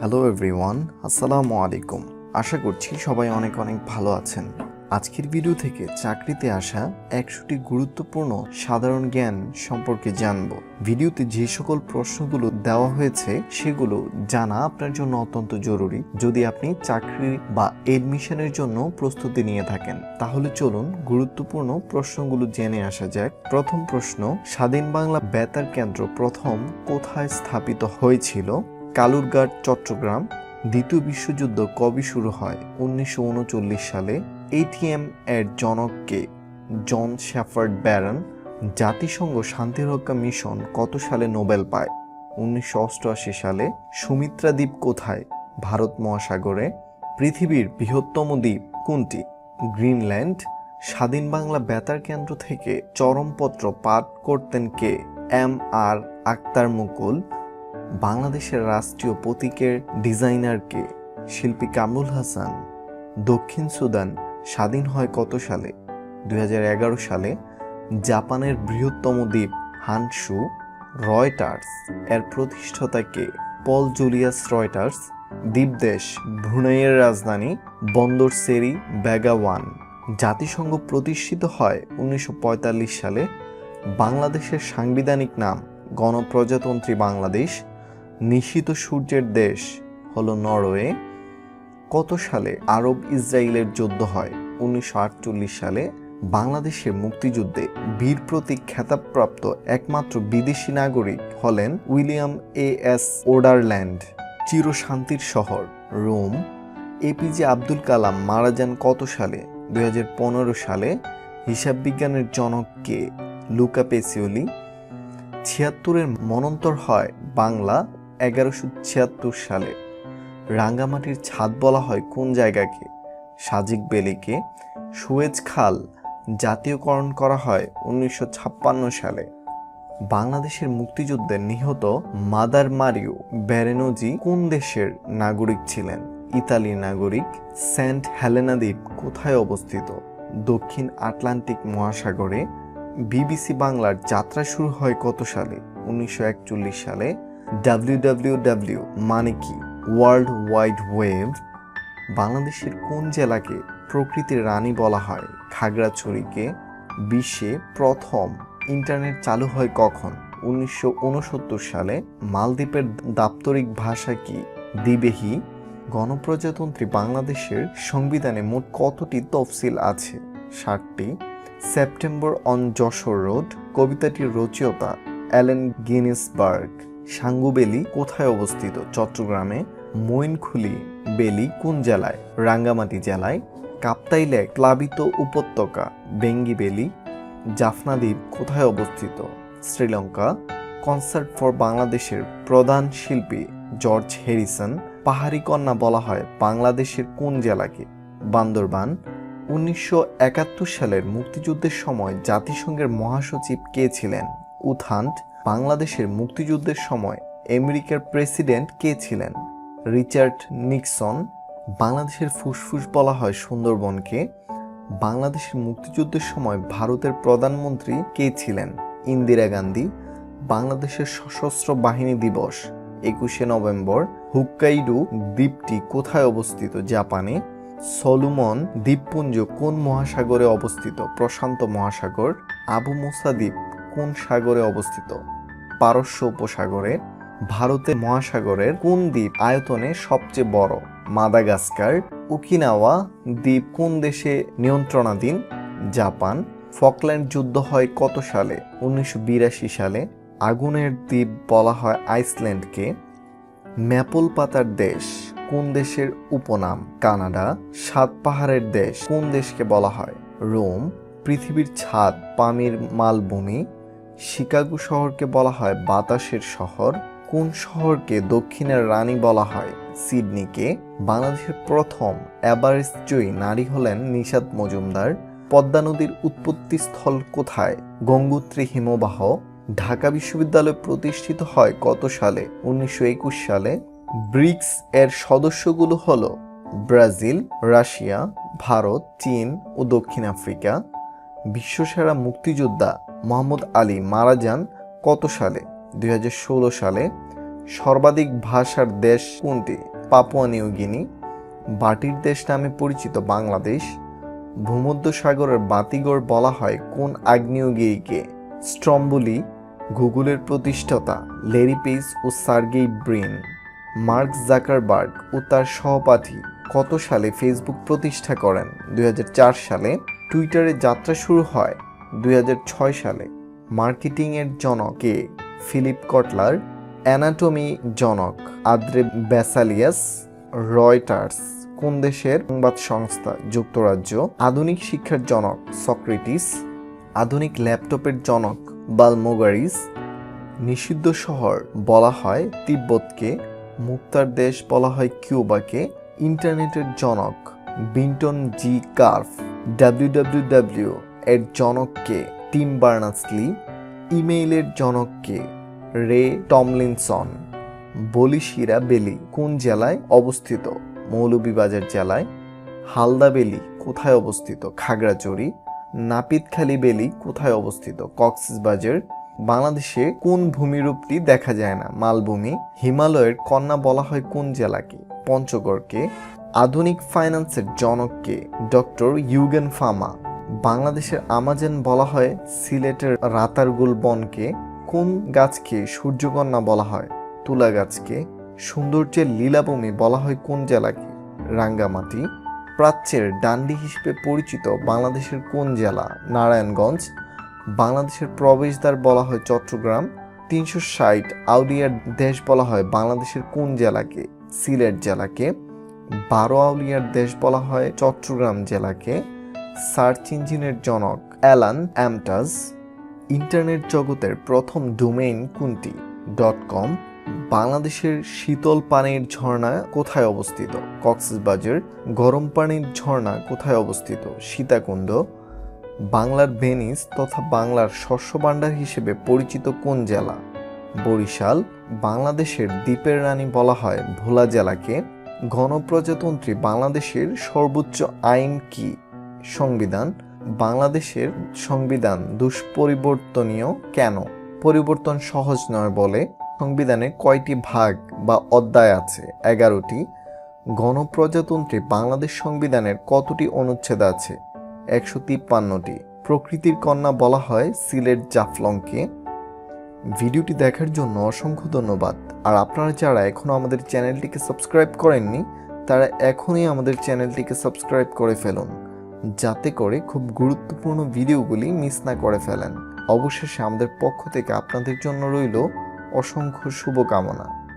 Hello everyone আসসালামু আলাইকুম। আশা করছি সবাই অনেক অনেক ভালো আছেন। আজকের ভিডিও থেকে চাকরিতে আসা একশোটি গুরুত্বপূর্ণ সাধারণ জ্ঞান সম্পর্কে জানব। ভিডিওতে যে সকল প্রশ্নগুলো দেওয়া হয়েছে, সেগুলো জানা আপনার জন্য অত্যন্ত জরুরি। যদি আপনি চাকরি বা এডমিশনের জন্য প্রস্তুতি নিয়ে থাকেন, তাহলে চলুন গুরুত্বপূর্ণ প্রশ্নগুলো জেনে আসা যাক। প্রথম প্রশ্ন, স্বাধীন বাংলা বেতার কেন্দ্র প্রথম কোথায় স্থাপিত হয়েছিল? কালুরঘাট, চট্টগ্রাম, দ্বিতীয় বিশ্বযুদ্ধ কবে শুরু হয়? উনিশশো উনচল্লিশ সালে এটিএম এর জনককে জন শ্যাফার্ড ব্যারন জাতিসংঘ শান্তিরক্ষা মিশন কত সালে নোবেল পায়? উনিশশো অষ্টআশি সালে সুমিত্রা দ্বীপ কোথায়? ভারত মহাসাগরে পৃথিবীর বৃহত্তম দ্বীপ কোনটি? গ্রিনল্যান্ড, স্বাধীন বাংলা বেতার কেন্দ্র থেকে চরমপত্র পাঠ করতেন কে? এম আর আক্তার মুকুল বাংলাদেশের রাষ্ট্রীয় প্রতীকের ডিজাইনারকে শিল্পী কামরুল হাসান দক্ষিণ সুদান স্বাধীন হয় কত সালে? দুই হাজার এগারো সালে জাপানের বৃহত্তম দ্বীপ হানসু রয়টার্স। এর প্রতিষ্ঠাতাকে পল জুলিয়াস রয়টার্স। দ্বীপদেশ ব্রুনাইয়ের রাজধানী বন্দর সেরি বেগাওয়ান। জাতিসংঘ প্রতিষ্ঠিত হয় উনিশশো পঁয়তাল্লিশ সালে। বাংলাদেশের সাংবিধানিক নাম গণপ্রজাতন্ত্রী বাংলাদেশ। নিশিত সূর্যের দেশ হলো নরওয়ে। কত সালে আরব ইসরায়েলের যুদ্ধ হয়? উনিশশো আটচল্লিশ সালে বাংলাদেশের মুক্তিযুদ্ধে বীর প্রতীক খেতাবপ্রাপ্ত একমাত্র বিদেশি নাগরিক হলেন উইলিয়াম এ এস ওডারল্যান্ড, চিরশান্তির শহর, রোম। এপিজে আব্দুল কালাম মারা যান কত সালে? দুই হাজার পনেরো সালে হিসাব বিজ্ঞানের জনক কে? Luka Pacioli. ছিয়াত্তরের মনন্তর হয় বাংলা এগারোশো ছিয়াত্তর সালে রাঙ্গামাটির ছাদ বলা হয় কোন জায়গাকে? সাজিক বেলিকে। সুয়েজ খাল জাতীয়করণ করা হয় উনিশশো ছাপ্পান্ন সালে। বাংলাদেশের মুক্তিযুদ্ধে নিহত মাদার মারিও ব্যারেনোজি কোন দেশের নাগরিক ছিলেন? ইতালির নাগরিক সেন্ট হেলেনা দ্বীপ কোথায় অবস্থিত? দক্ষিণ আটলান্টিক মহাসাগরে বিবিসি বাংলার যাত্রা শুরু হয় কত সালে? উনিশশো একচল্লিশ সালে। ডাব্লিউ মানে কি? ওয়ার্ল্ড ওয়াইড ওয়েব বাংলাদেশের কোন জেলাকে প্রকৃতির রানী বলা হয়? খাগড়াছড়িকে বিশ্বে প্রথম ইন্টারনেট চালু হয় কখন? উনিশশো সালে মালদ্বীপের দাপ্তরিক ভাষা কি? দ্বিবেহী গণপ্রজাতন্ত্রী বাংলাদেশের সংবিধানে মোট কতটি তফসিল আছে? ষাটটি সেপ্টেম্বর অন যশোর রোড, কবিতাটির রচয়তা অ্যালেন গিনিসবার্গ। সাঙ্গুবেলি কোথায় অবস্থিত? চট্টগ্রামে মইনখুলি বেলি কোন জেলায়? রাঙ্গামাটি জেলায় কাপ্তাই লেক প্লাবিত উপত্যকা বেঙ্গি বেলি জাফনা দ্বীপ কোথায় অবস্থিত? শ্রীলঙ্কা কনসার্ট ফর বাংলাদেশের প্রধান শিল্পী জর্জ হ্যারিসন পাহাড়ি কন্যা বলা হয় বাংলাদেশের কোন জেলাকে? বান্দরবান উনিশশো একাত্তর সালের মুক্তিযুদ্ধের সময় জাতিসংঘের মহাসচিব কে ছিলেন? উথান্ট বাংলাদেশের মুক্তিযুদ্ধের সময় আমেরিকার প্রেসিডেন্ট কে ছিলেন? Richard Nixon. বাংলাদেশের ফুসফুস বলা হয় সুন্দরবনকে। বাংলাদেশের মুক্তিযুদ্ধের সময় ভারতের প্রধানমন্ত্রী কে ছিলেন? ইন্দিরা গান্ধী। বাংলাদেশের সশস্ত্র বাহিনী দিবস, একুশে নভেম্বর। হুক্কাইডু দ্বীপটি কোথায় অবস্থিত? জাপানে। সলুমন দ্বীপপুঞ্জ কোন মহাসাগরে অবস্থিত? প্রশান্ত মহাসাগর। আবু মুসা দ্বীপ কোন সাগরে অবস্থিত? পারস্য উপসাগরে, ভারতের মহাসাগরের কোন দ্বীপ আয়তনে সবচেয়ে বড়? মাদাগাস্কার, উকিনাওয়া দ্বীপ কোন দেশে নিয়ন্ত্রণাধীন? জাপান, ফকল্যান্ড যুদ্ধ হয় কত সালে? উনিশশো বিরাশি সালে আগুনের দ্বীপ বলা হয় আইসল্যান্ডকে। ম্যাপল পাতার দেশ কোন দেশের উপনাম? কানাডা, সাত পাহাড়ের দেশ কোন দেশকে বলা হয়? রোম, পৃথিবীর ছাদ পানির মালভূমি শিকাগো শহরকে বলা হয় বাতাসের শহর। কোন শহরকে দক্ষিণের রানী বলা হয়? সিডনিকে বাংলাদেশের প্রথম এভারেস্ট জয়ী নারী হলেন নিশাদ মজুমদার। পদ্মা নদীর উৎপত্তি স্থল কোথায়? গঙ্গোত্রী হিমবাহ। ঢাকা বিশ্ববিদ্যালয় প্রতিষ্ঠিত হয় কত সালে? উনিশশো একুশ সালে। ব্রিক্স এর সদস্যগুলো হল ব্রাজিল, রাশিয়া, ভারত, চীন ও দক্ষিণ আফ্রিকা। বিশ্বসেরা মুক্তিযোদ্ধা মোহাম্মদ আলী মারা যান কত সালে? দুই হাজার ষোলো সালে সর্বাধিক ভাষার দেশ কোনটি? পাপুয়া নিউগিনি বাটির দেশ নামে পরিচিত বাংলাদেশ। ভূমধ্যসাগরের বাতিগড় বলা হয় কোন আগ্নেয়গিরিকে? স্ট্রম্বুলি, গুগলের প্রতিষ্ঠাতা লেরি পেইস ও সার্গেই ব্রিন। মার্ক জাকারবার্গ ও তার সহপাঠী কত সালে ফেসবুক প্রতিষ্ঠা করেন? দুই হাজার চার সালে টুইটারে যাত্রা শুরু হয়। দুই হাজার ছয় সালে মার্কেটিংয়ের জনক ফিলিপ কটলার অ্যানাটমি জনক আদ্রে ব্যাসালিয়াস রয়টার্স কোন দেশের সংবাদ সংস্থা যুক্তরাজ্য আধুনিক শিক্ষার জনক সক্রেটিস, আধুনিক ল্যাপটপের জনক বালমোগারিস, নিষিদ্ধ শহর বলা হয় তিব্বতকে, মুক্তার দেশ বলা হয় কিউবাকে, ইন্টারনেটের জনক বিন্টন জি কার্ফ, ডাব্লিউডাব্লিউডাব্লিউ এর জনককে টিম বার্নাসলি ইমেইলের জনককে রে টমলিনসন, বলিশিরা বেলি কোন জেলায় অবস্থিত? মৌলভীবাজার জেলায়, হালদা বেলি কোথায় অবস্থিত? খাগড়াচড়ি নাপিতখালী বেলি কোথায় অবস্থিত? কক্সবাজার, বাংলাদেশে কোন ভূমিরূপটি দেখা যায় না? মালভূমি, হিমালয়ের কন্যা বলা হয় কোন জেলাকে? পঞ্চগড়কে, আধুনিক ফাইন্যান্সের জনককে, ডক্টর ইউগেন ফামা বাংলাদেশের আমাজন বলা হয় সিলেটের রাতারগুল বনকে। কোন গাছকে সূর্যকন্যা বলা হয়? তুলা গাছকে। সৌন্দর্যের লীলাভূমি বলা হয় কোন জেলাকে? রাঙ্গামাটি। প্রাচ্যের ডান্ডি হিসেবে পরিচিত বাংলাদেশের কোন জেলা? নারায়ণগঞ্জ। বাংলাদেশের প্রবেশদ্বার বলা হয় চট্টগ্রাম। তিনশো ষাট আউলিয়ার দেশ বলা হয় বাংলাদেশের কোন জেলাকে? সিলেট জেলাকে। বারো আউলিয়ার দেশ বলা হয় চট্টগ্রাম জেলাকে। সার্চ ইঞ্জিনের জনক অ্যালান অ্যামটাস, ইন্টারনেট জগতের প্রথম ডোমেইন কোনটি? ডট কম, বাংলাদেশের শীতল পানির ঝর্ণা কোথায় অবস্থিত? কক্সবাজার, গরম পানির ঝর্ণা কোথায় অবস্থিত? সীতাকুণ্ড, বাংলার ভেনিস তথা বাংলার শস্য ভাণ্ডার হিসেবে পরিচিত কোন জেলা? বরিশাল, বাংলাদেশের দ্বীপের রানী বলা হয় ভোলা জেলাকে। গণপ্রজাতন্ত্রী বাংলাদেশের সর্বোচ্চ আইন কি? সংবিধান, বাংলাদেশের সংবিধান দুষ্পরিবর্তনীয় কেন? পরিবর্তন সহজ নয় বলে সংবিধানে কয়টি ভাগ বা অধ্যায় আছে? এগারোটি। গণপ্রজাতন্ত্রী বাংলাদেশ সংবিধানের কতটি অনুচ্ছেদ আছে? একশো তিপ্পান্নটি। প্রকৃতির কন্যা বলা হয় সিলেট জাফলংকে। ভিডিওটি দেখার জন্য অসংখ্য ধন্যবাদ। আর আপনারা যারা এখনও আমাদের চ্যানেলটিকে সাবস্ক্রাইব করেননি, তারা এখনই আমাদের চ্যানেলটিকে সাবস্ক্রাইব করে ফেলুন। যাতে করে খুব গুরুত্বপূর্ণ ভিডিওগুলি মিস না করে ফেলেন। অবশেষে আমাদের পক্ষ থেকে আপনাদের জন্য রইল অসংখ্য শুভকামনা।